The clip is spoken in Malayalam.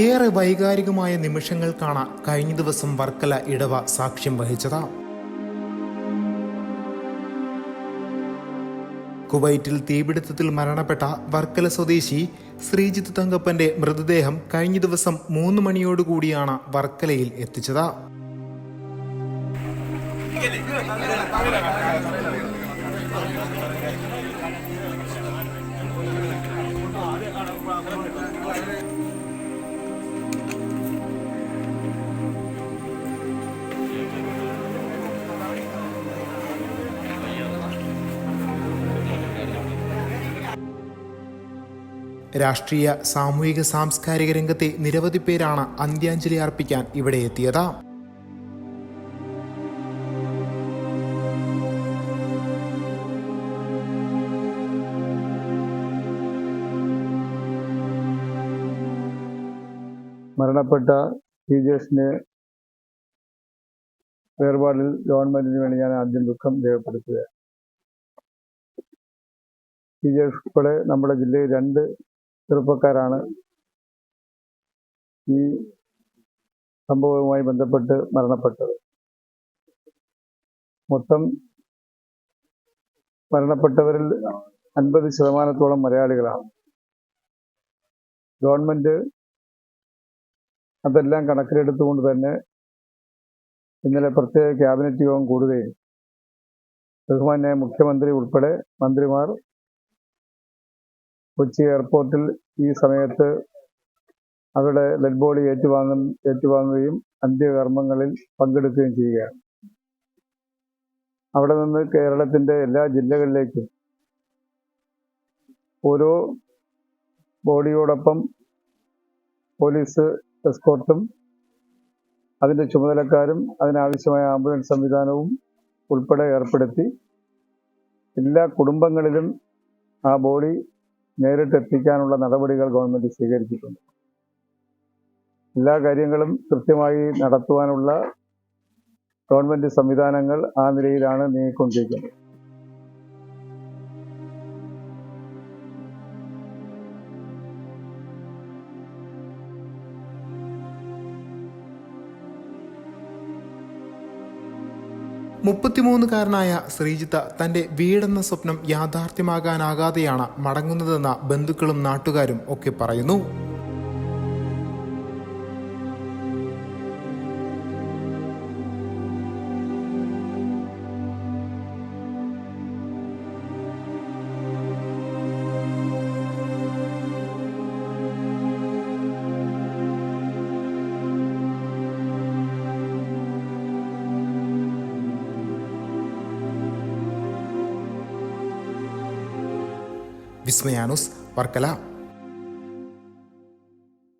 ഏറെ വൈകാരികമായ നിമിഷങ്ങൾക്കാണ് കഴിഞ്ഞ ദിവസം വർക്കല ഇടവ സാക്ഷ്യം വഹിച്ചത്. കുവൈറ്റിൽ തീപിടുത്തത്തിൽ മരണപ്പെട്ട വർക്കല സ്വദേശി ശ്രീജിത്ത് തങ്കപ്പന്റെ മൃതദേഹം കഴിഞ്ഞ ദിവസം മൂന്ന് മണിയോടുകൂടിയാണ് വർക്കലയിൽ എത്തിച്ചത്. രാഷ്ട്രീയ സാമൂഹിക സാംസ്കാരിക രംഗത്തെ നിരവധി പേരാണ് അന്ത്യാഞ്ജലി അർപ്പിക്കാൻ ഇവിടെ എത്തിയത്. മരണപ്പെട്ട ടീച്ചേഴ്സിന്റെ വേർപാടിൽ ഗവൺമെന്റിന് വേണ്ടി ഞാൻ ആദ്യം ദുഃഖം രേഖപ്പെടുത്തുകയാണ്. ടീച്ചേഴ്സ് ഉൾപ്പെടെ നമ്മുടെ ജില്ലയിൽ രണ്ട് ചെറുപ്പക്കാരാണ്. ഈ സംഭവവുമായി ബന്ധപ്പെട്ട് മരണപ്പെട്ടത്. മൊത്തം മരണപ്പെട്ടവരിൽ അൻപത് ശതമാനത്തോളം മലയാളികളാണ്. ഗവൺമെന്റ് അതെല്ലാം കണക്കിലെടുത്തുകൊണ്ട് തന്നെ ഇന്നലെ പ്രത്യേക ക്യാബിനറ്റ് യോഗം കൂടുകയും ബഹുമാന്യായ മുഖ്യമന്ത്രി ഉൾപ്പെടെ മന്ത്രിമാർ കൊച്ചി എയർപോർട്ടിൽ ഈ സമയത്ത് അവരുടെ ഡെഡ് ബോഡി ഏറ്റുവാങ്ങും ഏറ്റുവാങ്ങുകയും അന്ത്യകർമ്മങ്ങളിൽ പങ്കെടുക്കുകയും ചെയ്യുകയാണ്. അവിടെ നിന്ന് കേരളത്തിന്റെ എല്ലാ ജില്ലകളിലേക്കും ഓരോ ബോഡിയോടൊപ്പം പോലീസ് എസ്കോർട്ടും അതിന്റെ ചുമതലക്കാരും അതിനാവശ്യമായ ആംബുലൻസ് സംവിധാനവും ഉൾപ്പെടെ ഏർപ്പെടുത്തി എല്ലാ കുടുംബങ്ങളിലും ആ ബോഡി നേരിട്ട് എത്തിക്കാനുള്ള നടപടികൾ ഗവൺമെന്റ് സ്വീകരിച്ചിട്ടുണ്ട്. എല്ലാ കാര്യങ്ങളും കൃത്യമായി നടത്തുവാനുള്ള ഗവൺമെന്റ് സംവിധാനങ്ങൾ ആ നിലയിലാണ് നീങ്ങിക്കൊണ്ടിരിക്കുന്നത്. മുപ്പത്തിമൂന്നുകാരനായ ശ്രീജിത്ത് തന്റെ വീടെന്ന സ്വപ്നം യാഥാർത്ഥ്യമാകാനാകാതെയാണ് മടങ്ങുന്നതെന്ന ബന്ധുക്കളും നാട്ടുകാരും ഒക്കെ പറയുന്നു. വിസ്മയാനുസ് വർക്കല